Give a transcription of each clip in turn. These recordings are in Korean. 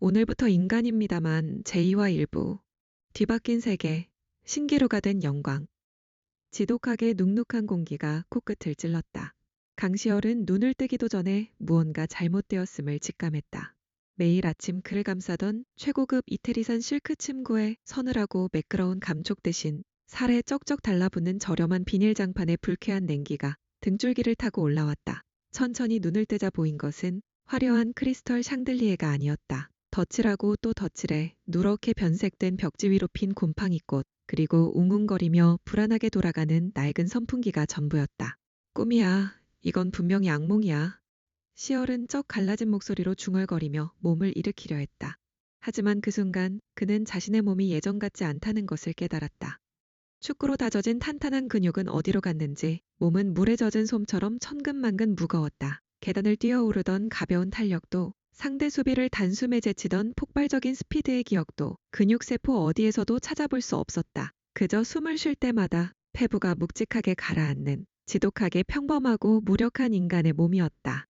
오늘부터 인간입니다만 제2화 일부. 뒤바뀐 세계, 신기루가 된 영광. 지독하게 눅눅한 공기가 코끝을 찔렀다. 강시열은 눈을 뜨기도 전에 무언가 잘못되었음을 직감했다. 매일 아침 그를 감싸던 최고급 이태리산 실크 침구에 서늘하고 매끄러운 감촉 대신 살에 쩍쩍 달라붙는 저렴한 비닐 장판의 불쾌한 냉기가 등줄기를 타고 올라왔다. 천천히 눈을 뜨자 보인 것은 화려한 크리스털 샹들리에가 아니었다. 덧칠하고 또 덧칠해 누렇게 변색된 벽지 위로 핀 곰팡이꽃, 그리고 웅웅거리며 불안하게 돌아가는 낡은 선풍기가 전부였다. 꿈이야. 이건 분명히 악몽이야. 시열은 쩍 갈라진 목소리로 중얼거리며 몸을 일으키려 했다. 하지만 그 순간 그는 자신의 몸이 예전 같지 않다는 것을 깨달았다. 축구로 다져진 탄탄한 근육은 어디로 갔는지 몸은 물에 젖은 솜처럼 천근만근 무거웠다. 계단을 뛰어오르던 가벼운 탄력도 상대 수비를 단숨에 제치던 폭발적인 스피드의 기억도 근육세포 어디에서도 찾아볼 수 없었다. 그저 숨을 쉴 때마다 폐부가 묵직하게 가라앉는 지독하게 평범하고 무력한 인간의 몸이었다.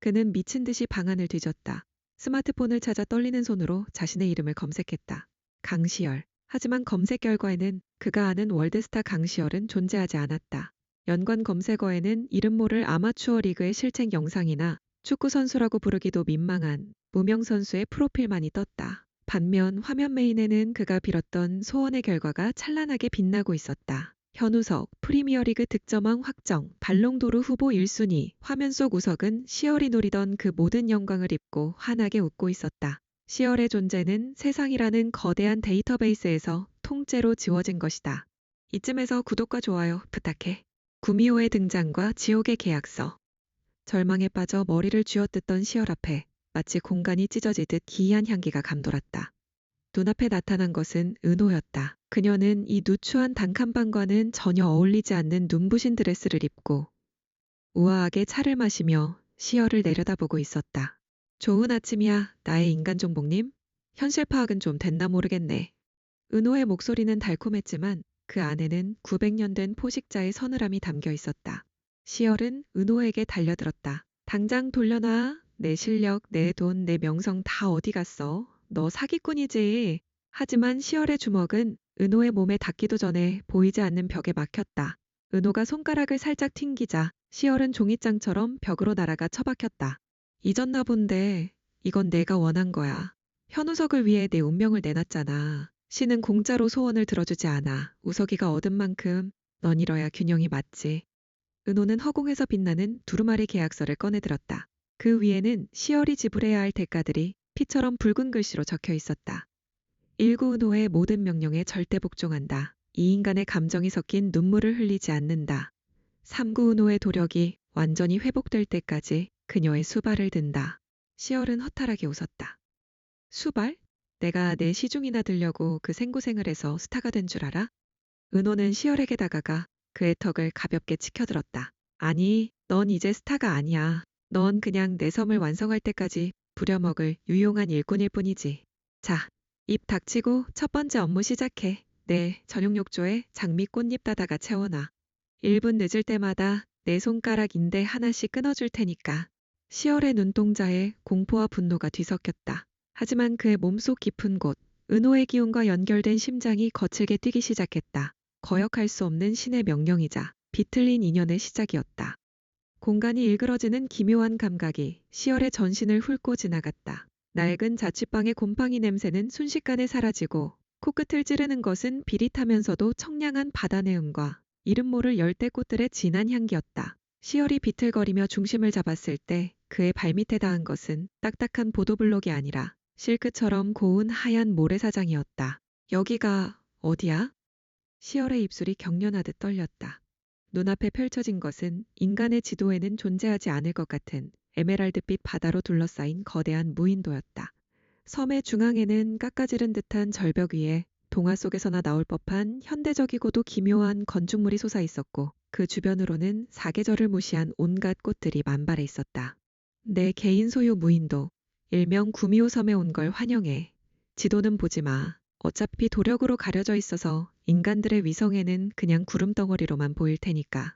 그는 미친 듯이 방안을 뒤졌다. 스마트폰을 찾아 떨리는 손으로 자신의 이름을 검색했다. 강시열. 하지만 검색 결과에는 그가 아는 월드스타 강시열은 존재하지 않았다. 연관 검색어에는 이름 모를 아마추어 리그의 실책 영상이나 축구 선수라고 부르기도 민망한 무명 선수의 프로필만이 떴다. 반면 화면 메인에는 그가 빌었던 소원의 결과가 찬란하게 빛나고 있었다. 현우석, 프리미어리그 득점왕 확정, 발롱도르 후보 1순위, 화면 속 우석은 시열이 노리던 그 모든 영광을 입고 환하게 웃고 있었다. 시열의 존재는 세상이라는 거대한 데이터베이스에서 통째로 지워진 것이다. 이쯤에서 구독과 좋아요 부탁해. 구미호의 등장과 지옥의 계약서. 절망에 빠져 머리를 쥐어뜯던 시열 앞에 마치 공간이 찢어지듯 기이한 향기가 감돌았다. 눈앞에 나타난 것은 은호였다. 그녀는 이 누추한 단칸방과는 전혀 어울리지 않는 눈부신 드레스를 입고 우아하게 차를 마시며 시열을 내려다보고 있었다. 좋은 아침이야, 나의 인간 종복님. 현실 파악은 좀 됐나 모르겠네. 은호의 목소리는 달콤했지만 그 안에는 900년 된 포식자의 서늘함이 담겨 있었다. 시열은 은호에게 달려들었다. 당장 돌려놔. 내 실력, 내 돈, 내 명성 다 어디 갔어? 너 사기꾼이지. 하지만 시열의 주먹은 은호의 몸에 닿기도 전에 보이지 않는 벽에 막혔다. 은호가 손가락을 살짝 튕기자 시열은 종이장처럼 벽으로 날아가 처박혔다. 잊었나 본데 이건 내가 원한 거야. 현우석을 위해 내 운명을 내놨잖아. 신은 공짜로 소원을 들어주지 않아. 우석이가 얻은 만큼 넌 잃어야 균형이 맞지. 은호는 허공에서 빛나는 두루마리 계약서를 꺼내들었다. 그 위에는 시열이 지불해야 할 대가들이 피처럼 붉은 글씨로 적혀 있었다. 일구 은호의 모든 명령에 절대 복종한다. 이 인간의 감정이 섞인 눈물을 흘리지 않는다. 삼구 은호의 도력이 완전히 회복될 때까지 그녀의 수발을 든다. 시열은 허탈하게 웃었다. 수발? 내가 내 시중이나 들려고 그 생고생을 해서 스타가 된 줄 알아? 은호는 시열에게 다가가 그의 턱을 가볍게 치켜들었다. 아니, 넌 이제 스타가 아니야. 넌 그냥 내 섬을 완성할 때까지 부려먹을 유용한 일꾼일 뿐이지. 자, 입 닥치고 첫 번째 업무 시작해. 내 전용 욕조에 장미 꽃잎 따다가 채워놔. 1분 늦을 때마다 내 손가락 인대 하나씩 끊어줄 테니까. 시열의 눈동자에 공포와 분노가 뒤섞였다. 하지만 그의 몸속 깊은 곳, 은호의 기운과 연결된 심장이 거칠게 뛰기 시작했다. 거역할 수 없는 신의 명령이자 비틀린 인연의 시작이었다. 공간이 일그러지는 기묘한 감각이 시열의 전신을 훑고 지나갔다. 낡은 자취방의 곰팡이 냄새는 순식간에 사라지고 코끝을 찌르는 것은 비릿하면서도 청량한 바다 내 음과 이름 모를 열대 꽃들의 진한 향기였다. 시열이 비틀거리며 중심을 잡았을 때 그의 발밑에 닿은 것은 딱딱한 보도블록이 아니라 실크처럼 고운 하얀 모래사장이었다. 여기가 어디야? 시열의 입술이 경련하듯 떨렸다. 눈앞에 펼쳐진 것은 인간의 지도에는 존재하지 않을 것 같은 에메랄드빛 바다로 둘러싸인 거대한 무인도였다. 섬의 중앙에는 깎아지른 듯한 절벽 위에 동화 속에서나 나올 법한 현대적이고도 기묘한 건축물이 솟아 있었고 그 주변으로는 사계절을 무시한 온갖 꽃들이 만발해 있었다. 내 개인 소유 무인도, 일명 구미호 섬에 온 걸 환영해. 지도는 보지 마. 어차피 도력으로 가려져 있어서 인간들의 위성에는 그냥 구름덩어리로만 보일 테니까.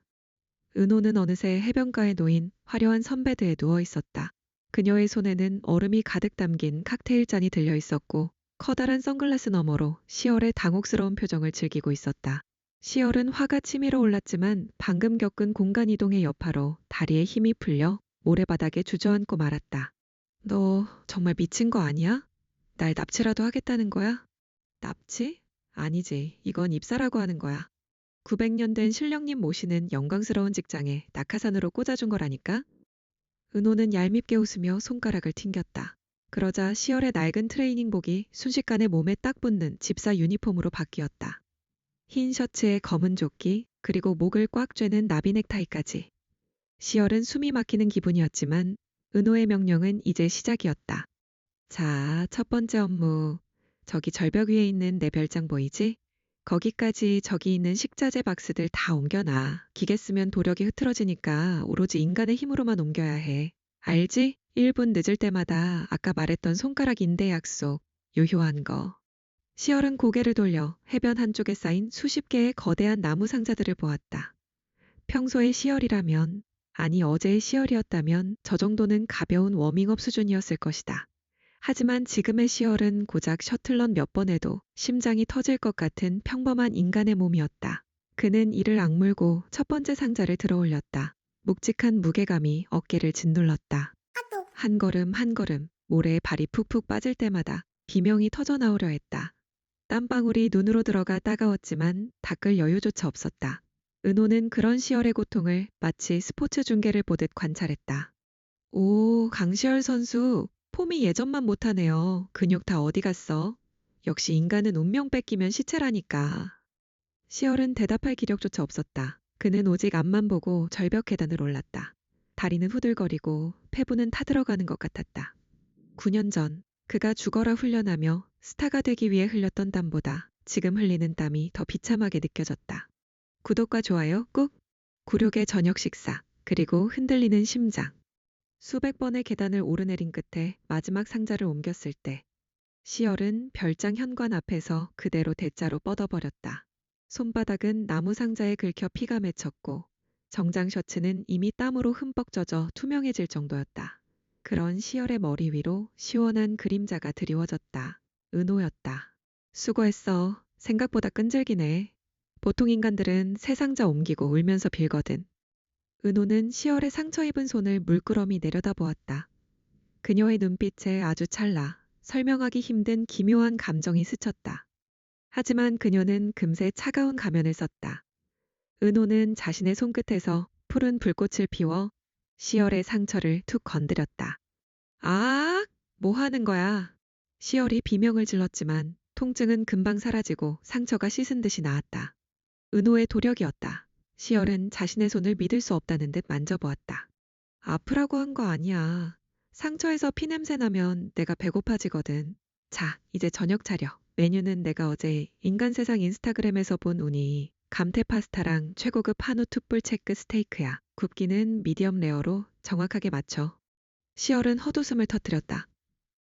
은호는 어느새 해변가에 놓인 화려한 선베드에 누워 있었다. 그녀의 손에는 얼음이 가득 담긴 칵테일 잔이 들려 있었고 커다란 선글라스 너머로 시열의 당혹스러운 표정을 즐기고 있었다. 시열은 화가 치밀어 올랐지만 방금 겪은 공간 이동의 여파로 다리에 힘이 풀려 모래바닥에 주저앉고 말았다. 너 정말 미친 거 아니야? 날 납치라도 하겠다는 거야? 납치? 아니지. 이건 입사라고 하는 거야. 900년 된 신령님 모시는 영광스러운 직장에 낙하산으로 꽂아준 거라니까? 은호는 얄밉게 웃으며 손가락을 튕겼다. 그러자 시열의 낡은 트레이닝복이 순식간에 몸에 딱 붙는 집사 유니폼으로 바뀌었다. 흰 셔츠에 검은 조끼, 그리고 목을 꽉 쬐는 나비 넥타이까지. 시열은 숨이 막히는 기분이었지만 은호의 명령은 이제 시작이었다. 자, 첫 번째 업무. 저기 절벽 위에 있는 내 별장 보이지? 거기까지 저기 있는 식자재 박스들 다 옮겨놔. 기계 쓰면 도력이 흐트러지니까 오로지 인간의 힘으로만 옮겨야 해. 알지? 1분 늦을 때마다 아까 말했던 손가락 인대 약속. 요효한 거. 시열은 고개를 돌려 해변 한쪽에 쌓인 수십 개의 거대한 나무 상자들을 보았다. 평소의 시열이라면, 아니 어제의 시열이었다면 저 정도는 가벼운 워밍업 수준이었을 것이다. 하지만 지금의 시열은 고작 셔틀런 몇번 해도 심장이 터질 것 같은 평범한 인간의 몸이었다. 그는 이를 악물고 첫 번째 상자를 들어 올렸다. 묵직한 무게감이 어깨를 짓눌렀다. 한 걸음 한 걸음 모래에 발이 푹푹 빠질 때마다 비명이 터져 나오려 했다. 땀방울이 눈으로 들어가 따가웠지만 닦을 여유조차 없었다. 은호는 그런 시열의 고통을 마치 스포츠 중계를 보듯 관찰했다. 오, 강시열 선수, 폼이 예전만 못하네요. 근육 다 어디 갔어? 역시 인간은 운명 뺏기면 시체라니까. 시열은 대답할 기력조차 없었다. 그는 오직 앞만 보고 절벽 계단을 올랐다. 다리는 후들거리고 폐부는 타들어가는 것 같았다. 9년 전 그가 죽어라 훈련하며 스타가 되기 위해 흘렸던 땀보다 지금 흘리는 땀이 더 비참하게 느껴졌다. 구독과 좋아요 꾹! 굴욕의 저녁 식사, 그리고 흔들리는 심장. 수백 번의 계단을 오르내린 끝에 마지막 상자를 옮겼을 때 시열은 별장 현관 앞에서 그대로 대자로 뻗어버렸다. 손바닥은 나무 상자에 긁혀 피가 맺혔고 정장 셔츠는 이미 땀으로 흠뻑 젖어 투명해질 정도였다. 그런 시열의 머리 위로 시원한 그림자가 드리워졌다. 은호였다. 수고했어. 생각보다 끈질기네. 보통 인간들은 새 상자 옮기고 울면서 빌거든. 은호는 시열의 상처 입은 손을 물끄러미 내려다보았다. 그녀의 눈빛에 아주 찰나 설명하기 힘든 기묘한 감정이 스쳤다. 하지만 그녀는 금세 차가운 가면을 썼다. 은호는 자신의 손끝에서 푸른 불꽃을 피워 시열의 상처를 툭 건드렸다. 아, 뭐 하는 거야? 시열이 비명을 질렀지만 통증은 금방 사라지고 상처가 씻은 듯이 나았다. 은호의 도력이었다. 시열은 자신의 손을 믿을 수 없다는 듯 만져보았다. 아프라고 한 거 아니야. 상처에서 피냄새 나면 내가 배고파지거든. 자, 이제 저녁 차려. 메뉴는 내가 어제 인간 세상 인스타그램에서 본 우니 감태 파스타랑 최고급 한우 툭불 체크 스테이크야. 굽기는 미디엄 레어로 정확하게 맞춰. 시열은 헛웃음을 터뜨렸다.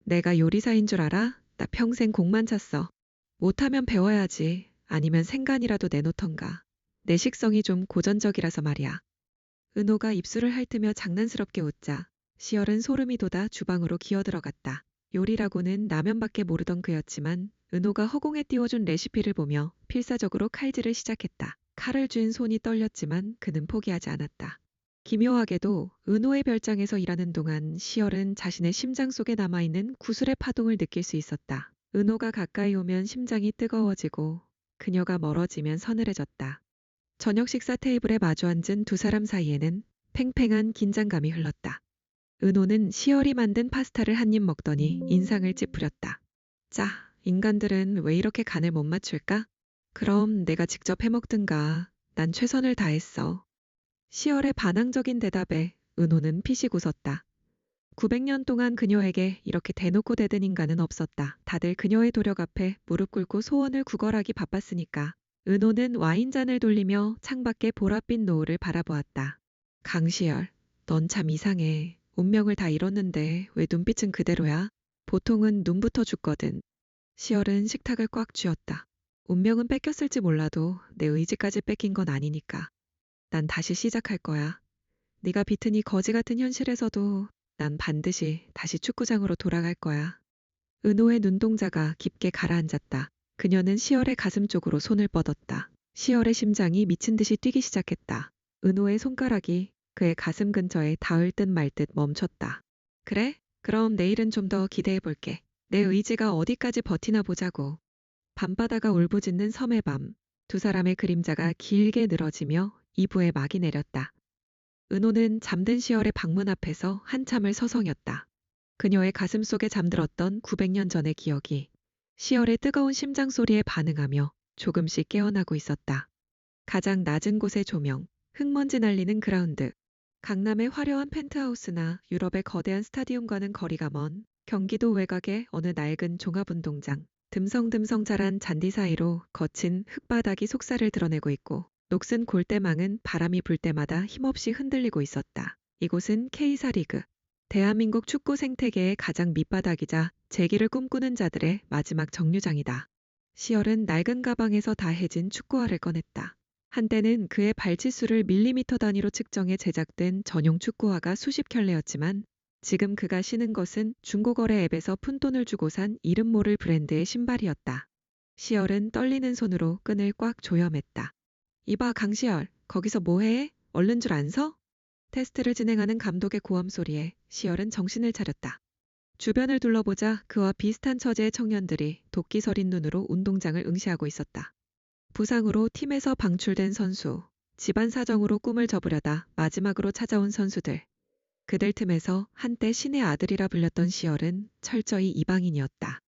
내가 요리사인 줄 알아? 나 평생 곡만 찼어. 못하면 배워야지. 아니면 생간이라도 내놓던가. 내 식성이 좀 고전적이라서 말이야. 은호가 입술을 핥으며 장난스럽게 웃자 시열은 소름이 돋아 주방으로 기어들어갔다. 요리라고는 라면밖에 모르던 그였지만 은호가 허공에 띄워준 레시피를 보며 필사적으로 칼질을 시작했다. 칼을 쥔 손이 떨렸지만 그는 포기하지 않았다. 기묘하게도 은호의 별장에서 일하는 동안 시열은 자신의 심장 속에 남아있는 구슬의 파동을 느낄 수 있었다. 은호가 가까이 오면 심장이 뜨거워지고 그녀가 멀어지면 서늘해졌다. 저녁 식사 테이블에 마주 앉은 두 사람 사이에는 팽팽한 긴장감이 흘렀다. 은호는 시열이 만든 파스타를 한 입 먹더니 인상을 찌푸렸다. 자, 인간들은 왜 이렇게 간을 못 맞출까? 그럼 내가 직접 해먹든가. 난 최선을 다했어. 시열의 반항적인 대답에 은호는 피식 웃었다. 900년 동안 그녀에게 이렇게 대놓고 대든 인간은 없었다. 다들 그녀의 도력 앞에 무릎 꿇고 소원을 구걸하기 바빴으니까. 은호는 와인잔을 돌리며 창밖의 보랏빛 노을을 바라보았다. 강시열, 넌 참 이상해. 운명을 다 잃었는데 왜 눈빛은 그대로야? 보통은 눈부터 죽거든. 시열은 식탁을 꽉 쥐었다. 운명은 뺏겼을지 몰라도 내 의지까지 뺏긴 건 아니니까. 난 다시 시작할 거야. 네가 이 거지 같은 현실에서도 난 반드시 다시 축구장으로 돌아갈 거야. 은호의 눈동자가 깊게 가라앉았다. 그녀는 시열의 가슴 쪽으로 손을 뻗었다. 시열의 심장이 미친 듯이 뛰기 시작했다. 은호의 손가락이 그의 가슴 근처에 닿을 듯 말 듯 멈췄다. 그래? 그럼 내일은 좀 더 기대해 볼게. 내 의지가 어디까지 버티나 보자고. 밤바다가 울부짖는 섬의 밤. 두 사람의 그림자가 길게 늘어지며 2부에 막이 내렸다. 은호는 잠든 시열의 방문 앞에서 한참을 서성였다. 그녀의 가슴 속에 잠들었던 900년 전의 기억이 시열의 뜨거운 심장 소리에 반응하며 조금씩 깨어나고 있었다. 가장 낮은 곳의 조명, 흙먼지 날리는 그라운드, 강남의 화려한 펜트하우스나 유럽의 거대한 스타디움과는 거리가 먼 경기도 외곽의 어느 낡은 종합운동장, 듬성듬성 자란 잔디 사이로 거친 흙바닥이 속살을 드러내고 있고 녹슨 골대망은 바람이 불 때마다 힘없이 흔들리고 있었다. 이곳은 K사 리그, 대한민국 축구 생태계의 가장 밑바닥이자 재기를 꿈꾸는 자들의 마지막 정류장이다. 시열은 낡은 가방에서 다해진 축구화를 꺼냈다. 한때는 그의 발치수를 밀리미터 단위로 측정해 제작된 전용 축구화가 수십 켤레였지만 지금 그가 신은 것은 중고거래 앱에서 푼돈을 주고 산 이름 모를 브랜드의 신발이었다. 시열은 떨리는 손으로 끈을 꽉 조여맸다. 이봐 강시열, 거기서 뭐해? 얼른 줄 안 서? 테스트를 진행하는 감독의 고함 소리에 시열은 정신을 차렸다. 주변을 둘러보자 그와 비슷한 처지의 청년들이 도끼 서린 눈으로 운동장을 응시하고 있었다. 부상으로 팀에서 방출된 선수, 집안 사정으로 꿈을 접으려다 마지막으로 찾아온 선수들. 그들 틈에서 한때 신의 아들이라 불렸던 시열은 철저히 이방인이었다.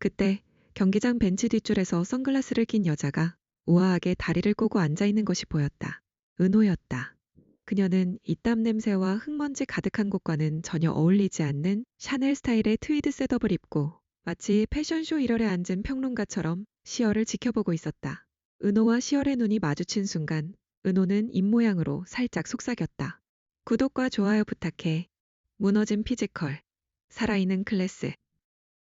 그때 경기장 벤치 뒷줄에서 선글라스를 낀 여자가 우아하게 다리를 꼬고 앉아 있는 것이 보였다. 은호였다. 그녀는 이 땀 냄새와 흙먼지 가득한 곳과는 전혀 어울리지 않는 샤넬 스타일의 트위드 셋업을 입고 마치 패션쇼 1월에 앉은 평론가처럼 시열을 지켜보고 있었다. 은호와 시열의 눈이 마주친 순간 은호는 입모양으로 살짝 속삭였다. 구독과 좋아요 부탁해. 무너진 피지컬. 살아있는 클래스.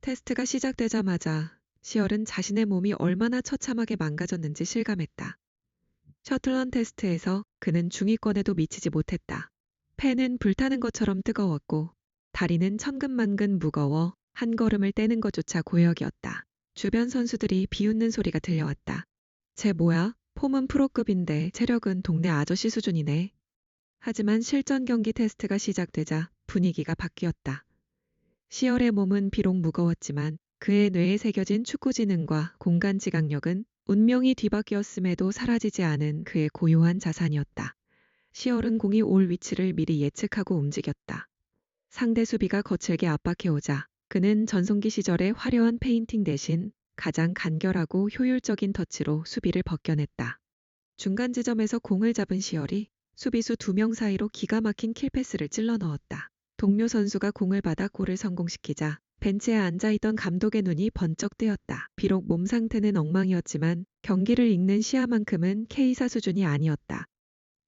테스트가 시작되자마자 시열은 자신의 몸이 얼마나 처참하게 망가졌는지 실감했다. 셔틀런 테스트에서 그는 중위권에도 미치지 못했다. 폐는 불타는 것처럼 뜨거웠고 다리는 천근만근 무거워 한 걸음을 떼는 것조차 고역이었다. 주변 선수들이 비웃는 소리가 들려왔다. 쟤 뭐야? 폼은 프로급인데 체력은 동네 아저씨 수준이네. 하지만 실전 경기 테스트가 시작되자 분위기가 바뀌었다. 시열의 몸은 비록 무거웠지만 그의 뇌에 새겨진 축구 지능과 공간 지각력은 운명이 뒤바뀌었음에도 사라지지 않은 그의 고요한 자산이었다. 시열은 공이 올 위치를 미리 예측하고 움직였다. 상대 수비가 거칠게 압박해오자 그는 전성기 시절의 화려한 페인팅 대신 가장 간결하고 효율적인 터치로 수비를 벗겨냈다. 중간 지점에서 공을 잡은 시열이 수비수 두 명 사이로 기가 막힌 킬패스를 찔러 넣었다. 동료 선수가 공을 받아 골을 성공시키자 벤치에 앉아있던 감독의 눈이 번쩍 뜨였다. 비록 몸 상태는 엉망이었지만 경기를 읽는 시야만큼은 K사 수준이 아니었다.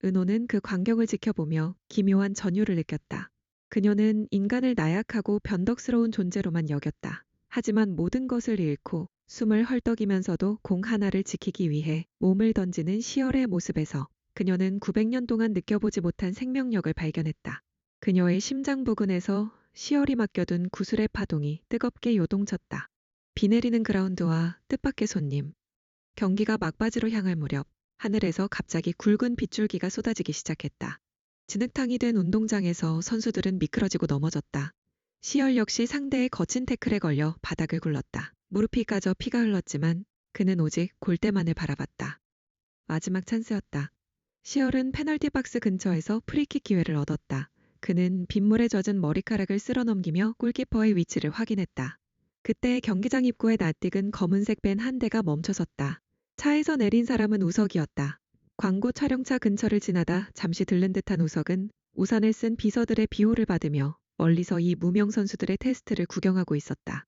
은호는 그 광경을 지켜보며 기묘한 전율을 느꼈다. 그녀는 인간을 나약하고 변덕스러운 존재로만 여겼다. 하지만 모든 것을 잃고 숨을 헐떡이면서도 공 하나를 지키기 위해 몸을 던지는 시열의 모습에서 그녀는 900년 동안 느껴보지 못한 생명력을 발견했다. 그녀의 심장 부근에서 시열이 맡겨둔 구슬의 파동이 뜨겁게 요동쳤다. 비 내리는 그라운드와 뜻밖의 손님. 경기가 막바지로 향할 무렵 하늘에서 갑자기 굵은 빗줄기가 쏟아지기 시작했다. 진흙탕이 된 운동장에서 선수들은 미끄러지고 넘어졌다. 시열 역시 상대의 거친 태클에 걸려 바닥을 굴렀다. 무릎이 까져 피가 흘렀지만 그는 오직 골대만을 바라봤다. 마지막 찬스였다. 시열은 페널티 박스 근처에서 프리킥 기회를 얻었다. 그는 빗물에 젖은 머리카락을 쓸어 넘기며 골키퍼의 위치를 확인했다. 그때 경기장 입구에 낯익은 검은색 밴한 대가 멈춰섰다. 차에서 내린 사람은 우석이었다. 광고 촬영차 근처를 지나다 잠시 들른 듯한 우석은 우산을 쓴 비서들의 비호를 받으며 멀리서 이 무명 선수들의 테스트를 구경하고 있었다.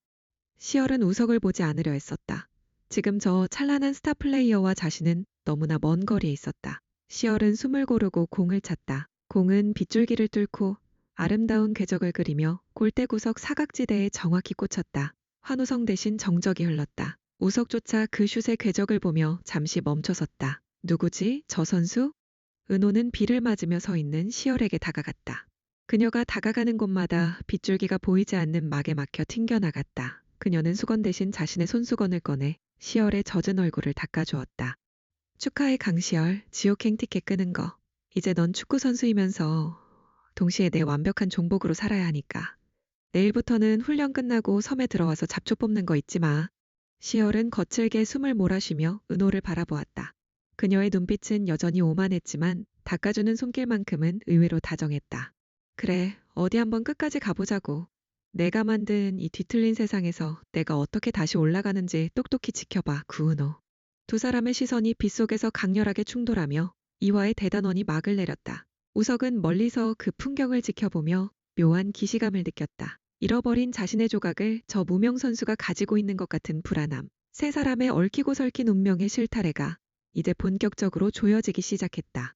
시열은 우석을 보지 않으려 했었다. 지금 저 찬란한 스타 플레이어와 자신은 너무나 먼 거리에 있었다. 시열은 숨을 고르고 공을 찼다. 공은 빗줄기를 뚫고 아름다운 궤적을 그리며 골대구석 사각지대에 정확히 꽂혔다. 환우성 대신 정적이 흘렀다. 우석조차 그 슛의 궤적을 보며 잠시 멈춰섰다. 누구지? 저 선수? 은호는 비를 맞으며 서 있는 시열에게 다가갔다. 그녀가 다가가는 곳마다 빗줄기가 보이지 않는 막에 막혀 튕겨나갔다. 그녀는 수건 대신 자신의 손수건을 꺼내 시열의 젖은 얼굴을 닦아주었다. 축하해 강시열. 지옥행 티켓 끄는 거. 이제 넌 축구 선수이면서 동시에 내 완벽한 종복으로 살아야 하니까. 내일부터는 훈련 끝나고 섬에 들어와서 잡초 뽑는 거 잊지 마. 시열은 거칠게 숨을 몰아쉬며 은호를 바라보았다. 그녀의 눈빛은 여전히 오만했지만 닦아주는 손길만큼은 의외로 다정했다. 그래, 어디 한번 끝까지 가보자고. 내가 만든 이 뒤틀린 세상에서 내가 어떻게 다시 올라가는지 똑똑히 지켜봐, 구은호. 두 사람의 시선이 빗속에서 강렬하게 충돌하며 이화의 대단원이 막을 내렸다. 우석은 멀리서 그 풍경을 지켜보며 묘한 기시감을 느꼈다. 잃어버린 자신의 조각을 저 무명 선수가 가지고 있는 것 같은 불안함. 세 사람의 얽히고 설킨 운명의 실타래가 이제 본격적으로 조여지기 시작했다.